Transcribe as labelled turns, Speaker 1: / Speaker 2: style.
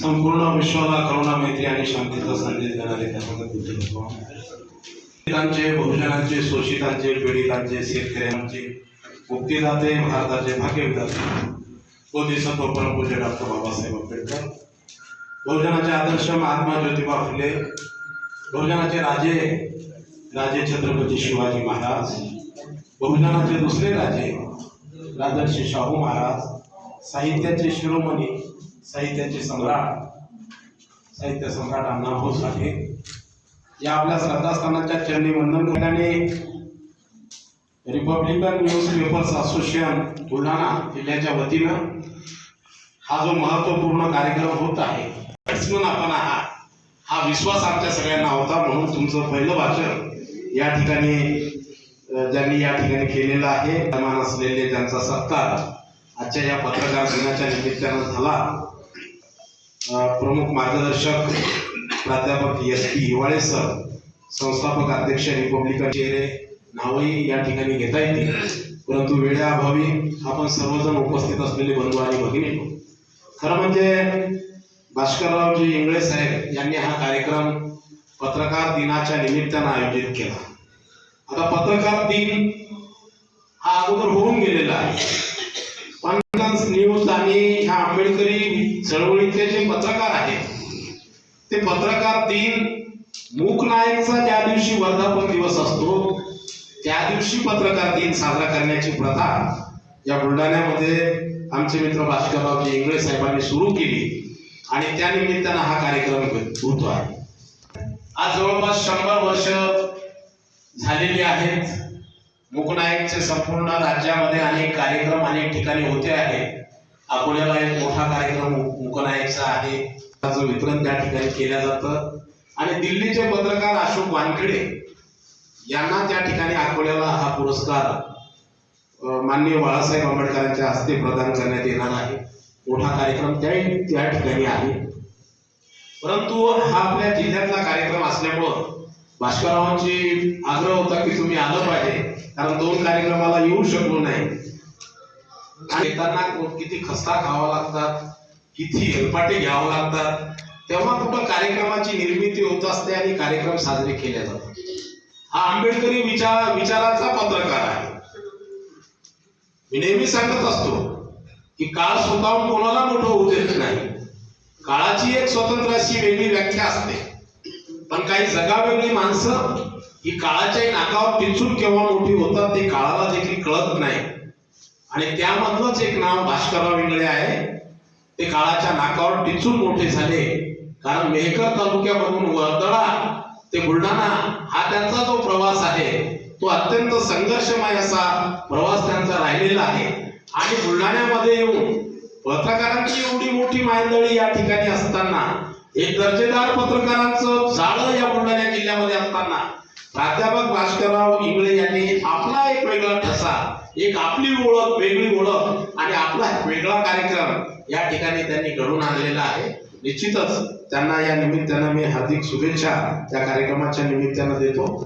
Speaker 1: संपूर्ण विश्वाला करुणा मैत्री आणि शांतीचा संदेश देणारे त्यामध्ये बुद्ध बहुजनांचे शोषितांचे पीडितांचे शेतकऱ्यांचे मुक्तीदाते भारताचे भाग्यविधाते. दिसत परमपूज्य डॉक्टर बाबासाहेब आंबेडकर? बहुजनाचे आदर्श महात्मा ज्योतिबा फुले. बहुजनाचे राजे राजे छत्रपती शिवाजी महाराज. बहुजनाचे दुसरे राजे राजर्षी शाहू महाराज. साहित्याचे शिरोमणी साहित्याचे सम्राट. साहित्य सम्राट अण्णाभाऊ साठे. या आपल्या श्रद्धास्थानाच्या चरणी वंदन केल्याने republican news papers association Buldhana जिल्ह्याच्या वतीनं हा जो महत्त्वपूर्ण कार्यक्रम होत आहे म्हणून आपण हा हा विश्वास आमच्या सगळ्यांना होता म्हणून तुमचं पहिलं भाषण या ठिकाणी ज्यांनी या ठिकाणी केलेलं आहे सन्मान असलेले त्यांचा सत्कार आजच्या या पत्रकार दिनाच्या निमित्तानं झाला. प्रमुख मार्गदर्शक प्राध्यापक एस पी हिवाळे सर संस्थापक अध्यक्ष रिपब्लिकन चेहरे नावही या ठिकाणी घेता येतील. परंतु वेळेअभावी आपण सर्वजण उपस्थित असलेले बंधू आणि भगिनी. खरं म्हणजे भास्कररावजी इंगळे साहेब यांनी हा कार्यक्रम पत्रकार दिनाच्या निमित्तानं आयोजित केला. आता पत्रकार दिन हा अगोदर होऊन गेलेला आहे. पण न्यूज आणि ह्या आंबेडकरी चळवळीतले जे पत्रकार आहेत ते पत्रकार दिन मूक नायकचा ज्या दिवशी वर्धापन दिवस असतो. त्या दिवशी पत्रकार दिन साजरा करण्याची प्रथा या बुलढाण्यामध्ये आमचे मित्र भास्कररावजी इंगळे साहेबांनी सुरू केली आणि त्या निमित्तानं हा कार्यक्रम होतो आहे. आज जवळपास शंभर वर्ष झालेली आहेत. मुकनायकचे संपूर्ण राज्यामध्ये अनेक कार्यक्रम अनेक ठिकाणी होते आहेत. अकोल्याला एक मोठा कार्यक्रम मुकनायकचा आहे. त्याचं वितरण त्या ठिकाणी केलं जातं. आणि दिल्लीचे पत्रकार अशोक वानखेडे यांना त्या ठिकाणी अकोल्याला हा पुरस्कार माननीय बाळासाहेब आंबेडकरांच्या हस्ते प्रदान करण्यात येणार आहे. मोठा कार्यक्रम त्या त्या ठिकाणी आहे. परंतु हा आपल्या जिल्ह्यातला कार्यक्रम असल्यामुळं भास्कररावांची आग्रह होता की तुम्ही आलं पाहिजे. कारण दोन कार्यक्रमाला येऊ शकलो नाही. आणि येताना किती खस्ता खावा लागतात किती हेलपाटे घ्यावं लागतात तेव्हा कुठं कार्यक्रमाची निर्मिती होत असते आणि कार्यक्रम साजरे केले जातात. हा आंबेडकरी विचार विचाराचा पत्रकार आहे. मी नेहमी सांगत असतो की काळ स्वतःहून कोणाला मोठं होऊ देत नाही. काळाची एक स्वतंत्र अशी वेगळी व्याख्या असते. पण काही जगावेगळी माणसं ही काळाच्या नाकावर पिचून केव्हा मोठी होतात ते काळाला देखील कळत नाही. आणि त्यामधलंच एक नाव भास्करराव इंगळे आहे. ते काळाच्या नाकावर टिचून मोठे झाले. कारण मेहकर तालुक्यामधून वर्दळा ते बुलढाणा हा त्यांचा जो प्रवास आहे तो अत्यंत संघर्षमय असा प्रवास त्यांचा राहिलेला आहे. आणि बुलढाण्यामध्ये येऊन पत्रकारांची एवढी मोठी मायंदळी या ठिकाणी असताना एक दर्जेदार पत्रकारांचं जाळं या बुलढाणा जिल्ह्यामध्ये असताना प्राध्यापक भास्करराव इंगळे यांनी आपला एक वेगळा ठसा एक आपली ओळख वेगळी ओळख आणि आपला एक वेगळा कार्यक्रम या ठिकाणी त्यांनी घडून आणलेला आहे. निश्चितच त्यांना या निमित्तानं मी हार्दिक शुभेच्छा त्या कार्यक्रमाच्या निमित्तानं देतो.